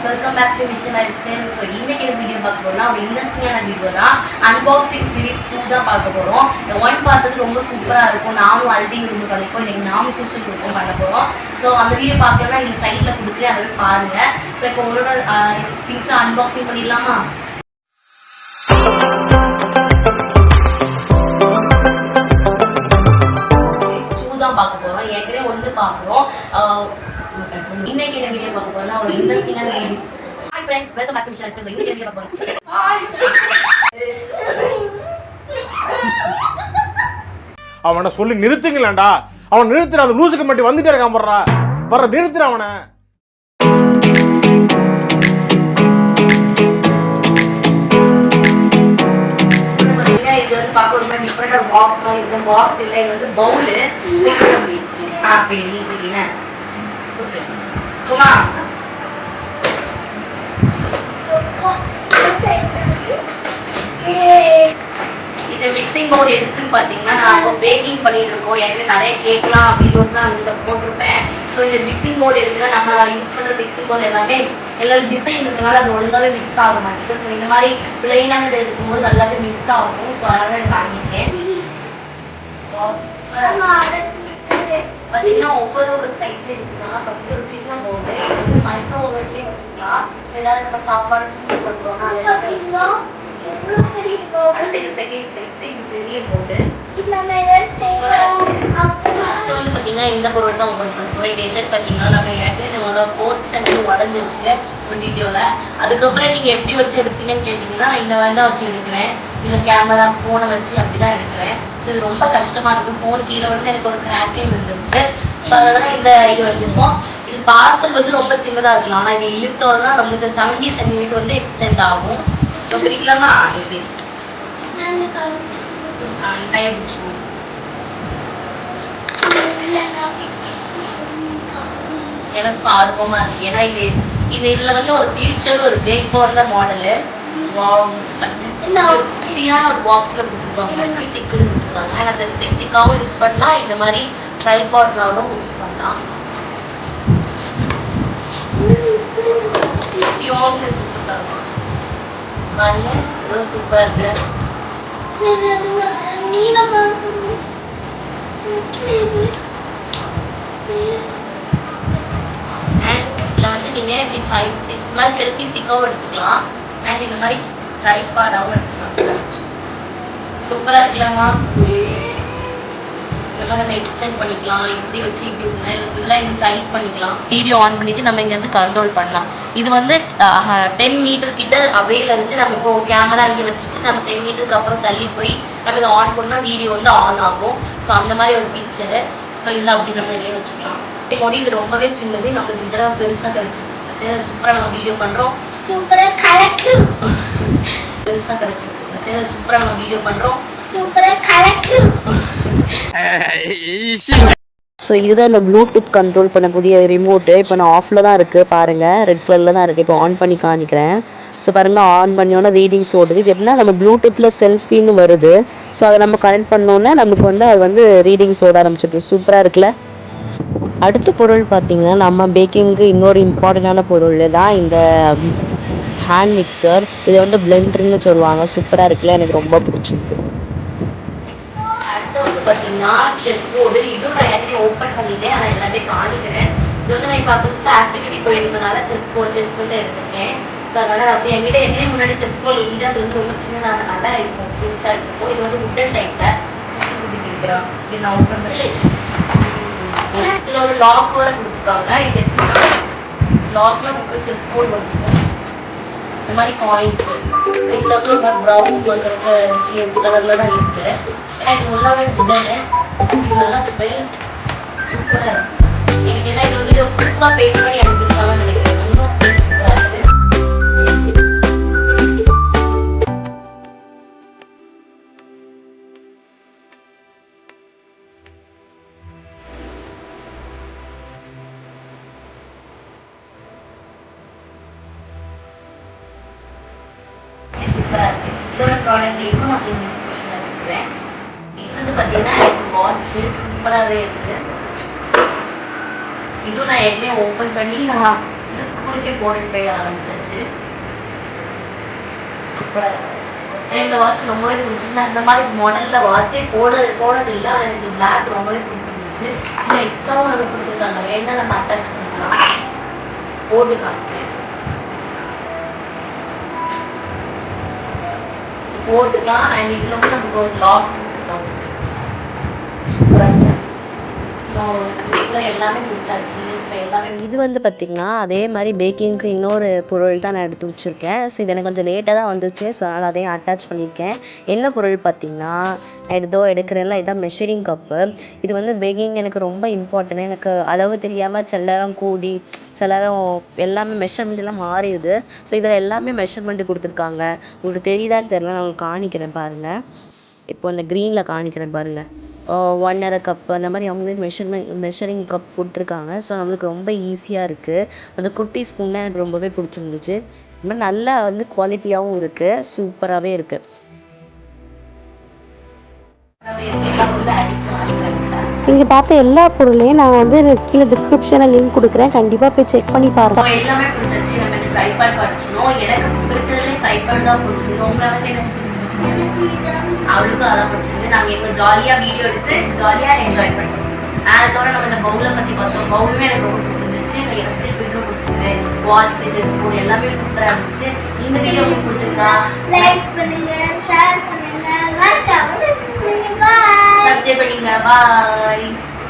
Friends welcome back to mission Ariston so இன்றைக்கி video பார்க்க போறோம்னா ஒரு இன்ட்ரெஸ்டிங்கான வீடியோ தான். அன்பாக்சிங் சீரிஸ் டூ தான் பார்க்க போகிறோம் இந்த ஒன் பார்த்தது ரொம்ப சூப்பராக இருக்கும். நானும் அல்டிங் ரூம் பண்ணிப்போம் இன்னைக்கு நானும் சூசல் குரூப்பும் பண்ண போகிறோம் ஸோ அந்த வீடியோ பார்க்கலன்னா இந்த சைட்டில் கொடுக்குறேன். அதை போய் பாருங்க. ஸோ இப்போ உங்களோட திங்ஸை அன்பாக்சிங் பண்ணிடலாமா? சீரிஸ் டூ தான் பார்க்க போகிறோம் ஏற்கனவே ஒன்று பார்க்குறோம். இன்னைக்கு என்ன வீடியோ பார்க்க போறோம்னா ஒரு இன்ட்ரெஸ்டிங்கான video. Hi friends welcome back to mission Ariston இன்னைக்கு வீடியோ பார்க்க போறோம்? அவனை சொல்லி நிறுத்துங்களேன்டா. அவன் நிறுத்துற அந்த லூசுக்கு மட்டும் வந்துட்டே இருக்கான் போடுறா வர நிறுத்துற அவனை. இது வந்து பார்க்க ஒரு மாதிரி டிஃப்ரெண்டாக பாக்ஸ் மாதிரி இந்த பாக்ஸ் இல்லை இது வந்து பவுலு ஆ பெரிய பெரிய இது மிக்சிங் போர்டு எதுக்குன்னு பார்த்தீங்கன்னா நான் பேக்கிங் பண்ணிட்டு இருக்கோம் ஏற்கனவே நிறைய கேக்லாம் வீடியோஸ்லாம் இதில் போட்டிருப்பேன். ஸோ இந்த மிக்சிங் போர்டு எதுக்குன்னா நம்ம யூஸ் பண்ணுற மிக்சிங் போர்டு எல்லாமே எல்லா டிசைன் இருக்கனால அது ஒழுங்காவே மிக்ஸ் ஆக மாட்டேங்குது. ஸோ இந்த மாதிரி பிளெயினானது எடுக்கும்போது நல்லாவே மிக்ஸ் ஆகும். ஸோ அதனால இதை வாங்கிட்டேன் பார்த்தீங்கன்னா ஒவ்வொரு ஒரு சைஸ்ல இருக்குன்னா ஃபர்ஸ்ட் ஒரு சின்ன வந்து மைக்ரோ ஓவன்லேயே வச்சுக்கலாம். ஏதாவது நம்ம சாப்பாடு சூடு பண்ணுறோம்னா அடுத்து செகண்ட் சைஸ் இது பெரிய அடுத்து வந்து பார்த்தீங்கன்னா இந்த பொருள் தான் ஓப்பன் பண்ணுறோம் இது என்னன்னு பார்த்தீங்கன்னா நம்ம ஏற்கனவே நம்மளோட ஃபோர்த் ஸ்டாண்டர்ட் உடஞ்சி வச்சுருக்கேன் வீடியோவில் அதுக்கப்புறம் நீங்கள் எப்படி வச்சு எடுத்தீங்கன்னு கேட்டிங்கன்னா இந்த மாதிரி தான் வச்சு எடுக்கிறேன். இல்லை கேமரா ஃபோனை வச்சு அப்படி தான் எடுக்கிறேன். ஸோ இது ரொம்ப கஷ்டமாக இருக்குது ஃபோன் கீழே வந்து எனக்கு ஒரு கிராக்கே விழுந்துருச்சு. ஸோ அதனால தான் இந்த இது வச்சுருக்கோம். இது பார்சல் வந்து ரொம்ப சின்னதாக இருக்கலாம். ஆனால் இது இழுத்தோம்னா நம்மளுக்கு செவன்டி சென்டிமீட்டர் வந்து எக்ஸ்டெண்ட் ஆகும். ஸோ பிரிக்கலாமா எப்படி எனக்கு ஆர்வமா இருக்கு. ஏன்னா இது இது இதுல வந்து ஒரு ஃபியூச்சரும் இருக்கு. இப்போ வந்த மாடலு குட்டியான ஒரு பாக்ஸ்ல கொடுத்துருக்காங்க செல்ஃபி ஸ்டிக்குன்னு கொடுத்துருக்காங்க ஆனால் செல்ஃபி ஸ்டிக்காவும் யூஸ் பண்ணலாம் இந்த மாதிரி ட்ரைபாட்னாலும் யூஸ் பண்ணலாம். குட்டியோண்டு கொடுத்துருக்காங்க பாருங்க ரொம்ப சூப்பரா இருக்கு. இதில் வந்து நீங்கள் இப்படி ட்ரை இது மாதிரி செல்ஃபி ஸ்டிக்காகவும் எடுத்துக்கலாம். அண்ட் இந்த மாதிரி ட்ரைபாடாகவும் எடுத்துக்கலாம். சூப்பராக இருக்கலாமா? இந்த மாதிரி நம்ம எக்ஸ்டெண்ட் பண்ணிக்கலாம். இப்படி வச்சு இப்படி இல்லை இன்னும் டைட் பண்ணிக்கலாம். வீடியோ ஆன் பண்ணிவிட்டு நம்ம இங்கேருந்து கண்ட்ரோல் பண்ணலாம். இது வந்து டென் மீட்டர் கிட்ட அவையில இருந்து நம்ம இப்போ கேமரா இங்கே வச்சுட்டு நம்ம டென் மீட்டருக்கு அப்புறம் தள்ளி போய் நம்ம இதை ஆன் பண்ணால் வீடியோ வந்து ஆன் ஆகும். ஸோ அந்த மாதிரி ஒரு ஃபீச்சரு ஸோ இல்லை அப்படி நம்ம இதையே வச்சுக்கலாம். மொடி இது ரொம்பவே சின்னது. நம்மளுக்கு இதெல்லாம் பெருசாக கிடச்சிருக்கு சரி சூப்பராக நம்ம வீடியோ பண்ணுறோம் சூப்பரா கலக்கு. பெருசாக கிடச்சிருக்கு சரி சூப்பராக நம்ம வீடியோ பண்ணுறோம் சூப்பரா கலக்கு. ஸோ இதுதான் இந்த ப்ளூடூத் கண்ட்ரோல் பண்ணக்கூடிய ரிமோட்டு இப்போ நான் ஆஃபில் தான் இருக்குது பாருங்கள் ரெட் கலரில் தான் இருக்குது இப்போ ஆன் பண்ணி காணிக்கிறேன் ஸோ பாருங்கள் ஆன் பண்ணியோன்னா ரீடிங்ஸ் ஓடுது. இது எப்படின்னா நம்ம ப்ளூடூத்தில் செல்ஃபின்னு வருது. ஸோ அதை நம்ம கனெக்ட் பண்ணோன்னே நமக்கு வந்து அது வந்து ரீடிங்ஸ் ஓட ஆரம்பிச்சிடுது சூப்பராக இருக்குல்ல? அடுத்த பொருள் பார்த்தீங்கன்னா நம்ம பேக்கிங்க்கு இன்னொரு இம்பார்ட்டண்ட்டான பொருள் தான் இந்த ஹேண்ட் மிக்சர் இதை வந்து பிளெண்டர்னு சொல்லுவாங்க. சூப்பராக இருக்குல்ல? எனக்கு ரொம்ப பிடிச்சிருக்கு. அடுத்து வந்து பார்த்தீங்கன்னா செஸ் போர்டு இதுவும் நான் ஏற்கனவே ஓப்பன் பண்ணிட்டேன். ஆனால் எல்லாத்தையும் காணிக்கிறேன் இது வந்து நான் இப்போ புதுசாக ஆக்டிவிட்டி போயிருந்தனால செஸ் போர்டு செஸ் வந்து எடுத்துருக்கேன். ஸோ அதனால் அப்படி என்கிட்ட ஏற்கனவே முன்னாடி செஸ் போர்டு உண்டு அது வந்து ரொம்ப சின்ன நல்லா இருக்கும். புதுசாக இருக்கும். இது வந்து உட்டன் டைப்பில் சுற்றி கொடுத்து இருக்கிறோம். இது நான் ஓப்பன் பண்ணி இதில் ஒரு லாக் வேறு கொடுத்துருக்காங்க. இது எப்படின்னா லாக்ல உங்களுக்கு செஸ் போர்டு வந்துடும் இந்த மாதிரி காயின்ஸ் இதில் வந்து ஒரு மாதிரி ப்ரௌன் பண்ணுற சேம் கலரில் தான் இருக்கு. ஏன்னா இது உள்ளாவே உடனே நல்லா ஸ்மெல் சூப்பராக இருக்கும் எனக்கு என்ன இது வந்து புதுசாக பெயிண்ட் பண்ணி எனக்கு சூப்பராக இருக்கு. இதோட ப்ராடக்ட் நான் இந்த டிஸ்கிரிப்ஷனில் இருக்கிறேன் இது வந்து பார்த்தீங்கன்னா எனக்கு வாட்ச்சு சூப்பராகவே இருக்குது இதுவும் நான் ஏற்கனவே ஓப்பன் பண்ணி நான் வந்து ஸ்கூலுக்கே போட்டுட்டு போய் ஆரம்பிச்சாச்சு. சூப்பராக இருக்கு. எனக்கு இந்த வாட்ச் ரொம்பவே பிடிச்சிருந்தேன் அந்த மாதிரி மாடலில் வாட்சே போட போனது இல்லை ஆனால் எனக்கு பிளாக் ரொம்பவே பிடிச்சிருந்துச்சு. இல்லை எக்ஸ்ட்ராவும் எனக்கு கொடுத்துருக்காங்க. வேணா நம்ம அட்டாச் பண்ணலாம். போட்டு காமிச்சேன் போட்டுக்கலாம் அண்ட் இதுல வந்து நமக்கு ஒரு லாக் கொடுத்துருக்காங்க சூப்பராக ஸோ இதுல எல்லாமே முடிச்சாச்சு ஸோ எல்லாமே இது வந்து பார்த்திங்கன்னா அதே மாதிரி பேக்கிங்க்கு இன்னொரு பொருள் தான் நான் எடுத்து வச்சுருக்கேன். ஸோ இது எனக்கு கொஞ்சம் லேட்டாக தான் வந்துச்சு. ஸோ அதனால் அதையும் அட்டாச் பண்ணியிருக்கேன். என்ன பொருள் பார்த்திங்கன்னா எடுதோ எடுக்கிறேன்ல இதான் மெஷரிங் கப்பு இது வந்து பேக்கிங் எனக்கு ரொம்ப இம்பார்ட்டன்ட் எனக்கு அளவு தெரியாமல் சில நேரம் கூடி சில நேரம் எல்லாமே மெஷர்மெண்ட் எல்லாம் மாறிடுது. ஸோ இதில் எல்லாமே மெஷர்மெண்ட் கொடுத்துருக்காங்க. உங்களுக்கு தெரியுதான்னு தெரியல நான் உங்களுக்கு காணிக்கிறேன் பாருங்கள் இப்போ இந்த க்ரீனில் காணிக்கிறேன் பாருங்கள் ஒன்னரை கப் அந்த மாதிரி அவங்களே மெஷர்மெண்ட் மெஷரிங் கப் கொடுத்துருக்காங்க. ஸோ நம்மளுக்கு ரொம்ப ஈஸியாக இருக்குது அந்த குட்டி ஸ்பூன் தான் எனக்கு ரொம்பவே பிடிச்சிருந்துச்சு. இது மாதிரி நல்லா வந்து குவாலிட்டியாகவும் இருக்குது சூப்பராகவே இருக்குது நீங்கள் பார்த்த எல்லா பொருளையும் நான் வந்து கீழே டிஸ்கிரிப்ஷனில் லிங்க் கொடுக்குறேன். கண்டிப்பாக போய் செக் பண்ணி பாருங்க. எல்லாமே பிடிச்சிருச்சு நம்ம இந்த ட்ரைபாட் படிச்சிருந்தோம். எனக்கு பிடிச்சதுலேயே ட்ரைபாட் தான் பிடிச்சிருந்தோம். உங்களுக்கு பிடிச்சிருக்கு அவளுக்கும் அதான் பிடிச்சிருந்து நாங்கள் இப்போ ஜாலியாக வீடியோ எடுத்து ஜாலியாக என்ஜாய் பண்ணோம். அதை தவிர நம்ம இந்த பவுலை பற்றி பார்த்தோம். பவுலுமே எனக்கு ரொம்ப பிடிச்சிருந்துச்சு. எனக்கு எப்படி பிரிண்டும் பிடிச்சிருந்து வாட்ச் ட்ரெஸ் போர்டு எல்லாமே சூப்பராக இருந்துச்சு. இந்த வீடியோ உங்களுக்கு பிடிச்சிருந்தா லைக் பண்ணுங்க ஷேர் பண்ணுங்க. சப்ஸ்கிரைப் பண்ணிங்க பாய்